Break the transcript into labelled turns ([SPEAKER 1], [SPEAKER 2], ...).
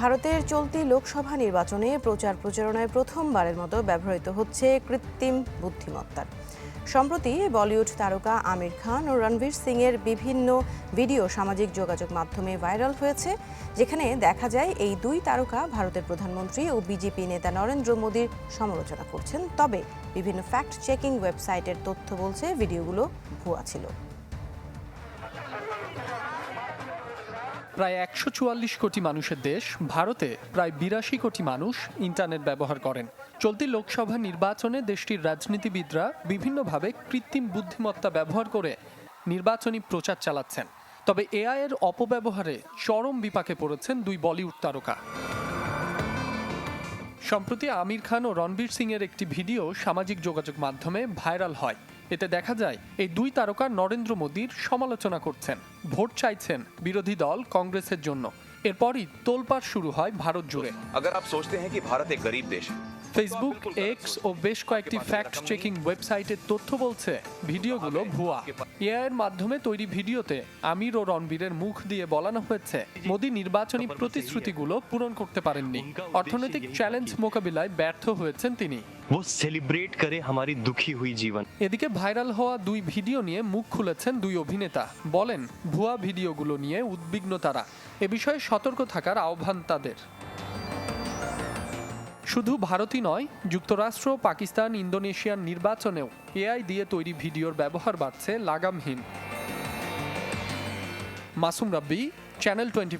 [SPEAKER 1] ভারতের চলতি লোকসভা নির্বাচনে প্রচার প্রচারণায় প্রথমবারের মতো ব্যবহৃত হচ্ছে কৃত্রিম বুদ্ধিমত্তার। সম্প্রতি বলিউড তারকা আমির খান ও রণবীর সিং এর বিভিন্ন ভিডিও সামাজিক যোগাযোগ মাধ্যমে ভাইরাল হয়েছে, যেখানে দেখা যায় এই দুই তারকা ভারতের প্রধানমন্ত্রী ও বিজেপি নেতা নরেন্দ্র মোদীর সমালোচনা করছেন। তবে বিভিন্ন ফ্যাক্ট চেকিং ওয়েবসাইটের তথ্য বলছে, ভিডিওগুলো ভুয়া ছিল।
[SPEAKER 2] প্রায় একশো চুয়াল্লিশ কোটি মানুষের দেশ, ভারতে প্রায় বিরাশি কোটি মানুষ ইন্টারনেট ব্যবহার করেন। চলতি লোকসভা নির্বাচনে দেশটির রাজনীতিবিদরা বিভিন্নভাবে কৃত্রিম বুদ্ধিমত্তা ব্যবহার করে নির্বাচনী প্রচার চালাচ্ছেন। তবে এআইয়ের অপব্যবহারে চরম বিপাকে পড়েছেন দুই বলিউড তারকা। সম্প্রতি আমির খান ও রণবীর সিং এর একটি ভিডিও সামাজিক যোগাযোগ মাধ্যমে ভাইরাল হয় এতে দেখা যায় এই দুই তারকা নরেন্দ্র মোদীর সমালোচনা করছেন ভোট চাইছেন বিরোধী দল কংগ্রেসের জন্য এরপরই তোলপাড় শুরু হয় ভারত জুড়ে
[SPEAKER 3] अगर आप सोचते हैं कि भारत एक गरीब देश है
[SPEAKER 2] ফেসবুক এক্স ও বেশ কয়েকটি ফ্যাক্ট চেকিং ওয়েবসাইটের তথ্য বলছে ভিডিওগুলো ভুয়া। এআইয়ের মাধ্যমে তৈরি ভিডিওতে আমির ও রণবীরের মুখ দিয়ে বলানো হয়েছে মোদি নির্বাচনী প্রতিশ্রুতিগুলো পূরণ করতে পারেননি। অর্থনৈতিক চ্যালেঞ্জ মোকাবিলায় ব্যর্থ হয়েছেন তিনি।
[SPEAKER 4] ও সেলিব্রেট করে আমারি দুঃখী হুই জীবন
[SPEAKER 2] এদিকে ভাইরাল হওয়া দুই ভিডিও নিয়ে মুখ খুলেছেন দুই অভিনেতা। বলেন ভুয়া ভিডিওগুলো নিয়ে উদ্বিগ্ন তারা। এ বিষয়ে সতর্ক থাকার আহ্বান তাদের। শুধু ভারতই নয়, যুক্তরাষ্ট্র, পাকিস্তান, ইন্দোনেশিয়ার নির্বাচনেও এআই দিয়ে তৈরি ভিডিওর ব্যবহার বাড়ছে লাগামহীন। মাসুম রাব্বি চ্যানেল টোয়েন্টি